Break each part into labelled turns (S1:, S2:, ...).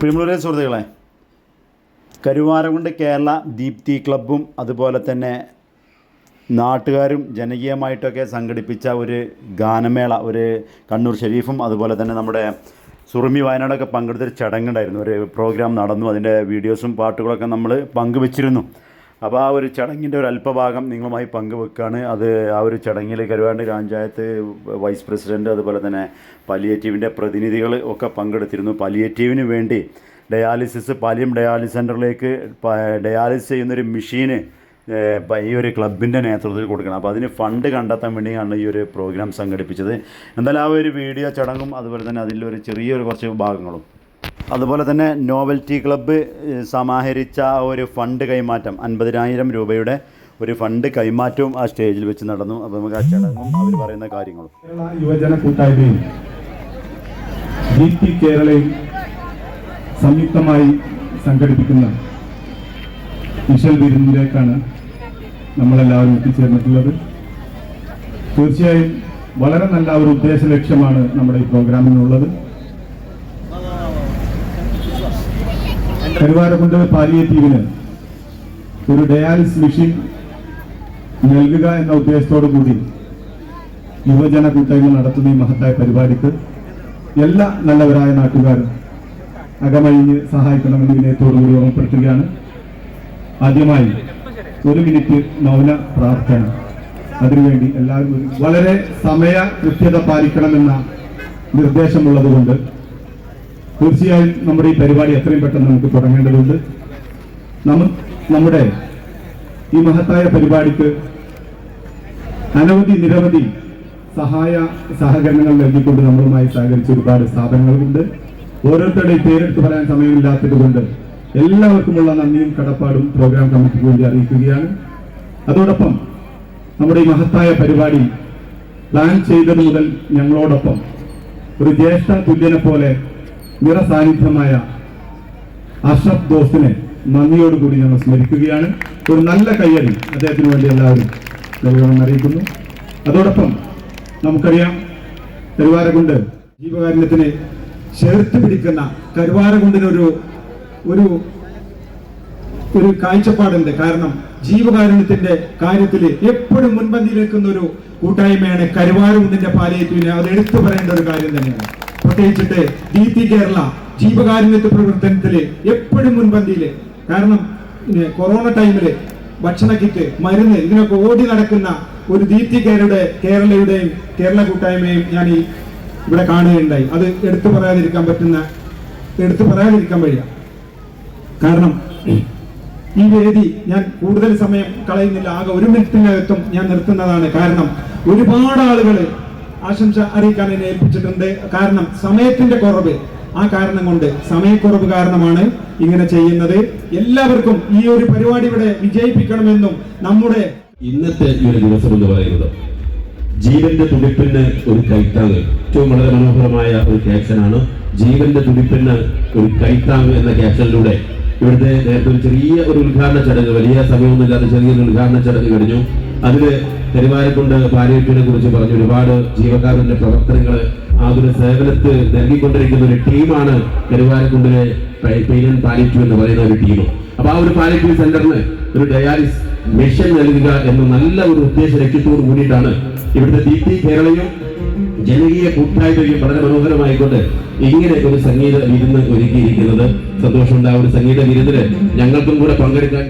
S1: പ്രിയമുള്ളവരെ സുഹൃത്തുക്കളെ കരുവാരകുണ്ട് കേരള ദീപ്തി ക്ലബ്ബും അതുപോലെ തന്നെ നാട്ടുകാരും ജനകീയമായിട്ടൊക്കെ സംഘടിപ്പിച്ച ഒരു ഗാനമേള ഒരു കണ്ണൂർ ഷെരീഫും അതുപോലെ തന്നെ നമ്മുടെ സുറുമി വയനാടൊക്കെ പങ്കെടുത്തൊരു ചടങ്ങുണ്ടായിരുന്നു. ഒരു പ്രോഗ്രാം നടന്നു അതിന്റെ വീഡിയോസും പാട്ടുകളൊക്കെ നമ്മൾ പങ്കുവച്ചിരുന്നു. അപ്പോൾ ആ ഒരു ചടങ്ങിന്റെ ഒരു അല്പഭാഗം നിങ്ങളുമായി പങ്കുവെക്കുകയാണ് അത് ആ ഒരു ചടങ്ങിൽ കരുവാണ്ട് പഞ്ചായത്ത് വൈസ് പ്രസിഡന്റ് അതുപോലെ തന്നെ പലിയേറ്റീവിന്റെ പ്രതിനിധികൾ ഒക്കെ പങ്കെടുത്തിരുന്നു. പലിയേറ്റീവിന് വേണ്ടി ഡയാലിസിസ് പാലിയം ഡയാലിസിസ് സെന്ററിലേക്ക് ഡയാലിസിസ് ചെയ്യുന്നൊരു മെഷീന് ഈ ഒരു ക്ലബിന്റെ നേതൃത്വത്തിൽ കൊടുക്കണം. അപ്പോൾ അതിന് ഫണ്ട് കണ്ടെത്താൻ വേണ്ടിയാണ് ഈ ഒരു പ്രോഗ്രാം സംഘടിപ്പിച്ചത്. എന്തായാലും ആ ഒരു വീഡിയോ ചടങ്ങും അതുപോലെ തന്നെ അതിലൊരു ചെറിയൊരു കുറച്ച് ഭാഗങ്ങളും അതുപോലെ തന്നെ നോവൽറ്റി ക്ലബ്ബ് സമാഹരിച്ച ഒരു ഫണ്ട് കൈമാറ്റം അൻപതിനായിരം രൂപയുടെ ഒരു ഫണ്ട് കൈമാറ്റവും ആ സ്റ്റേജിൽ വെച്ച് നടന്നു. അപ്പോൾ നമുക്ക് ആ ചടങ്ങും അവർ പറയുന്ന കാര്യങ്ങളും.
S2: യുവജന കൂട്ടായ്മയും കേരളയും സംയുക്തമായി സംഘടിപ്പിക്കുന്ന വിഷൽ വിരുന്നിലേക്കാണ് നമ്മളെല്ലാവരും എത്തിച്ചേർന്നിട്ടുള്ളത്. തീർച്ചയായും വളരെ നല്ല ഒരു ഉദ്ദേശ ലക്ഷ്യമാണ് നമ്മുടെ ഈ പ്രോഗ്രാമിനുള്ളത്. കരുവാരക്കുണ്ട് പാലിയേറ്റീവിന് ഒരു ഡയാലിസ് മെഷീൻ നൽകുക എന്ന ഉദ്ദേശത്തോടു കൂടി യുവജന കൂട്ടായ്മ നടത്തുന്ന ഈ മഹത്തായ പരിപാടിക്ക് എല്ലാ നല്ലവരായ നാട്ടുകാരും അകമഴിഞ്ഞ് സഹായിക്കണമെന്ന് വിനയത്തോടുകൂടി ഓർമ്മപ്പെടുത്തുകയാണ്. ആദ്യമായി ഒരു മിനിറ്റ് മൗന പ്രാർത്ഥന. അതിനുവേണ്ടി എല്ലാവരും വളരെ സമയ കൃത്യത പാലിക്കണമെന്ന നിർദ്ദേശമുള്ളതുകൊണ്ട് തീർച്ചയായും നമ്മുടെ ഈ പരിപാടി എത്രയും പെട്ടെന്ന് നമുക്ക് തുടങ്ങേണ്ടതുണ്ട്. നമ്മുടെ ഈ മഹത്തായ പരിപാടിക്ക് അനവധി നിരവധി സഹായ സഹകരണങ്ങൾ നൽകിക്കൊണ്ട് നമ്മളുമായി സഹകരിച്ച ഒരുപാട് സ്ഥാപനങ്ങളുണ്ട്. ഓരോരുത്തരുടെയും പേരെടുത്ത് പറയാൻ സമയമില്ലാത്തത് കൊണ്ട് എല്ലാവർക്കുമുള്ള നന്ദിയും കടപ്പാടും പ്രോഗ്രാം കമ്മിറ്റിക്ക് വേണ്ടി അറിയിക്കുകയാണ്. അതോടൊപ്പം നമ്മുടെ ഈ മഹത്തായ പരിപാടി പ്ലാൻ ചെയ്തത് മുതൽ ഞങ്ങളോടൊപ്പം ഒരു ജ്യേഷ്ഠ തുല്യനെ പോലെ നിറസാന്നിധ്യമായ അഷബ് ദോസ്തിനെ നന്ദിയോടുകൂടി ഞങ്ങൾ സ്മരിക്കുകയാണ്. ഒരു നല്ല കയ്യടി അദ്ദേഹത്തിന് വേണ്ടി എല്ലാവരും നൽകണമെന്ന് അറിയിക്കുന്നു. അതോടൊപ്പം നമുക്കറിയാം കരുവാരകുണ്ട് ജീവകാരുണ്യത്തിനെ ചേർത്ത് പിടിക്കുന്ന കരുവാരകുണ്ടിനൊരു ഒരു ഒരു കാഴ്ചപ്പാടുണ്ട്. കാരണം ജീവകാരുണ്യത്തിന്റെ കാര്യത്തിൽ എപ്പോഴും മുൻപന്തിയിൽ നിൽക്കുന്ന ഒരു കൂട്ടായ്മയാണ് കരുവാരകുണ്ടിന്റെ പാലയത്തിന് അത് എടുത്തു പറയേണ്ട ഒരു കാര്യം തന്നെയാണ്. പ്രത്യേകിച്ചിട്ട് ഡി പി കേരള ജീവകാരുണ്യത്വ പ്രവർത്തനത്തിൽ എപ്പോഴും മുൻപന്തിയിൽ. കാരണം കൊറോണ ടൈമിൽ ഭക്ഷണ കിറ്റ് മരുന്ന് ഇതിനൊക്കെ ഓടി നടക്കുന്ന ഒരു ദീപ്തി കേരളയുടെ കേരളയുടെയും കേരള കൂട്ടായ്മയും ഞാൻ ഈ ഇവിടെ കാണുകയുണ്ടായി. അത് എടുത്തു പറയാതിരിക്കാൻ പറ്റുന്ന എടുത്തു പറയാതിരിക്കാൻ വയ്യ. കാരണം ഈ വേദി ഞാൻ കൂടുതൽ സമയം കളയുന്നില്ല. ആകെ ഒരു മിനിറ്റിനകത്തും ഞാൻ നിർത്തുന്നതാണ്. കാരണം ഒരുപാട് ആളുകൾ ആശംസ അറിയിക്കാൻ എന്നെ ഏൽപ്പിച്ചിട്ടുണ്ട്. കാരണം സമയത്തിന്റെ കുറവ്. ആ കാരണം കൊണ്ട് സമയക്കുറവ് കാരണമാണ് ഇങ്ങനെ ചെയ്യുന്നത്. എല്ലാവർക്കും ഈ ഒരു പരിപാടി ഇവിടെ വിജയിപ്പിക്കണമെന്നും നമ്മുടെ
S3: ഇന്നത്തെ ഈ ഒരു ദിവസം എന്ന് പറയുന്നത് ജീവന്റെ തുടിപ്പിന് ഒരു കൈത്താങ്. ഏറ്റവും വളരെ മനോഹരമായ ഒരു ക്യാപ്ഷനാണ് ജീവന്റെ തുടിപ്പിന് ഒരു കൈത്താങ് എന്ന ക്യാപ്ഷനിലൂടെ ഇവിടുത്തെ നേരത്തെ ഒരു ചെറിയ ഒരു ഉദ്ഘാടന ചടങ്ങ് വലിയ സമയമൊന്നുമില്ലാതെ ചെറിയൊരു ഉദ്ഘാടന ചടങ്ങ് കഴിഞ്ഞു. അതിൽ പെരുമാറിക്കൊണ്ട് ഭാര്യയെ കുറിച്ച് പറഞ്ഞു ഒരുപാട് ജീവകാരുടെ പ്രവർത്തനങ്ങൾ ആ ഒരു സേവനത്ത് നൽകിക്കൊണ്ടിരിക്കുന്ന ഒരു ടീമാണ് പെരുവാരക്കുണ്ടിലെ പെയിൻ ആൻഡ് പാലിറ്റീവ് എന്ന് പറയുന്ന ഒരു ടീം. അപ്പൊ ആ ഒരു പാലിറ്റീവ് സെന്ററിന് ഒരു ഡയാലിസ് മെഷീൻ നൽകുക എന്ന നല്ല ഒരു ഉദ്ദേശ ലക്ഷ്യത്തോട് കൂടിയിട്ടാണ് ഇവിടുത്തെ ദീപ്തി കേരളയും ജനകീയ കൂട്ടായ്മയും വളരെ മനോഹരമായിക്കൊണ്ട് ഇങ്ങനെ ഒരു സംഗീത വിരുന്ന് ഒരുക്കിയിരിക്കുന്നത്. സന്തോഷമുണ്ട് ആ ഒരു സംഗീത വിരുന്നിൽ ഞങ്ങൾക്കും കൂടെ പങ്കെടുക്കാൻ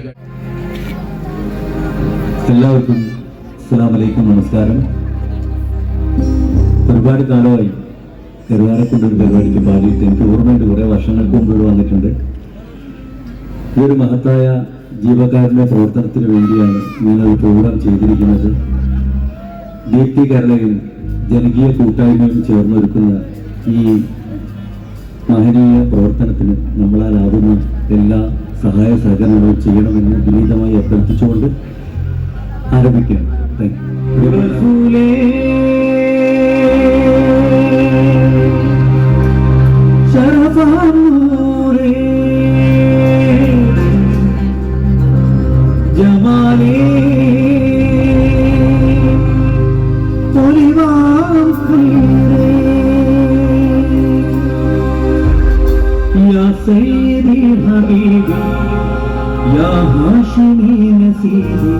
S4: എല്ലാവർക്കും അലൈക്കും നമസ്കാരം. ഒരുപാട് കാലമായി കരുവാരക്കുണ്ട് ഒരു പരിപാടിക്ക് പാടിയിട്ട് എനിക്ക് ഓർമ്മയുണ്ട്. കുറേ വർഷങ്ങൾക്ക് മുമ്പ് ഇവിടെ വന്നിട്ടുണ്ട്. ഈ ഒരു മഹത്തായ ജീവകാരുണ്യ പ്രവർത്തനത്തിന് വേണ്ടിയാണ് ഞാനൊരു പ്രോഗ്രാം ചെയ്തിരിക്കുന്നത്. ദീപ്തി കേരളയും ജനകീയ കൂട്ടായ്മയും ചേർന്നൊരുക്കുന്ന ഈ മഹനീയ പ്രവർത്തനത്തിന് നമ്മളാലാകുന്ന എല്ലാ സഹായ സഹകരണങ്ങളും ചെയ്യണമെന്ന് വിനീതമായി അഭ്യർത്ഥിച്ചുകൊണ്ട് ആരംഭിക്കാം താങ്ക് ജമാലേ പൊലിവാം ഖൈറേ യാ سيدي حبيبي يا هاشمي نسيبي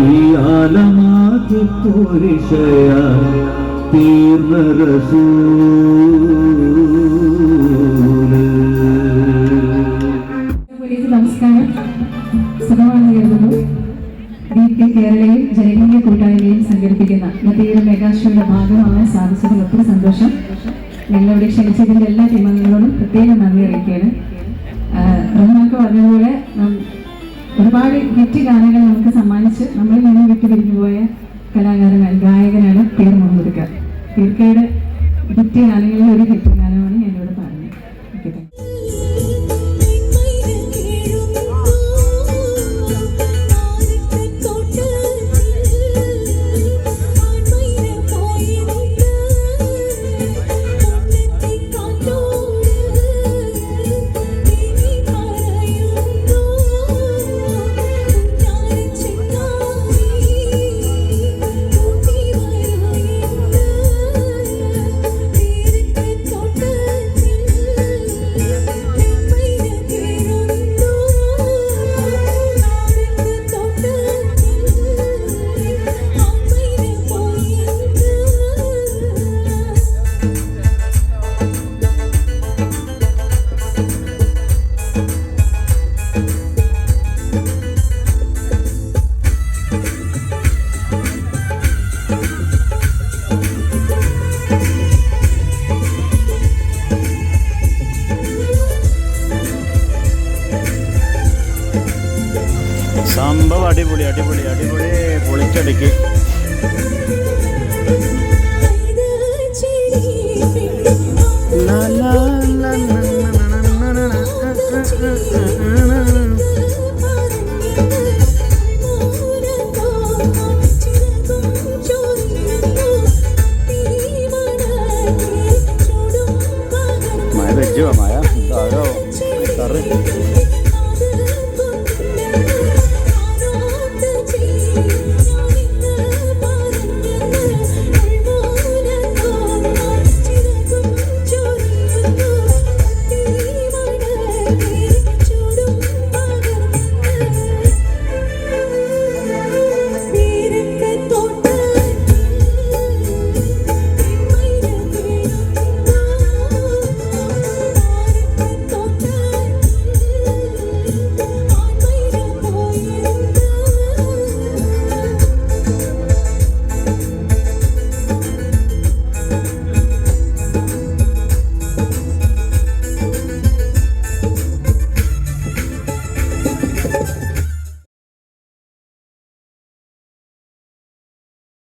S4: ഈ ആലമാറ്റ് പോരിശയാ തീർന്ന
S5: നമസ്കാരം. സുഖമാണെന്ന് കരുതുന്നു. പി കേരളയും ജനകീയ കൂട്ടായ്മയും സംഘടിപ്പിക്കുന്ന നദിയുടെ മെഗാഷോയുടെ ഭാഗമാവാൻ സാധിച്ചതിൽ ഒത്തിരി സന്തോഷം. ഞങ്ങളിവിടെ ക്ഷണിച്ചതിന്റെ എല്ലാ ടീമംഗങ്ങളോടും പ്രത്യേകം നന്ദി അറിയിക്കുകയാണ്. റഹ്മാക്ക് പറഞ്ഞതുപോലെ ഒരുപാട് ഹിറ്റ് ഗാനങ്ങൾ നമുക്ക് സമ്മാനിച്ച് നമ്മളിൽ നിന്ന് വിട്ടു പിരിഞ്ഞു പോയ കലാകാരനാണ് ഗായകനാണ് പീർ മുഹമ്മദ് ഖാൻ. പീർക്കയുടെ ഹിറ്റ് ഗാനങ്ങളിൽ ഒരു ഹിറ്റ് ഗാനമാണ്
S1: கிடைக்கும் la la la na na na na na na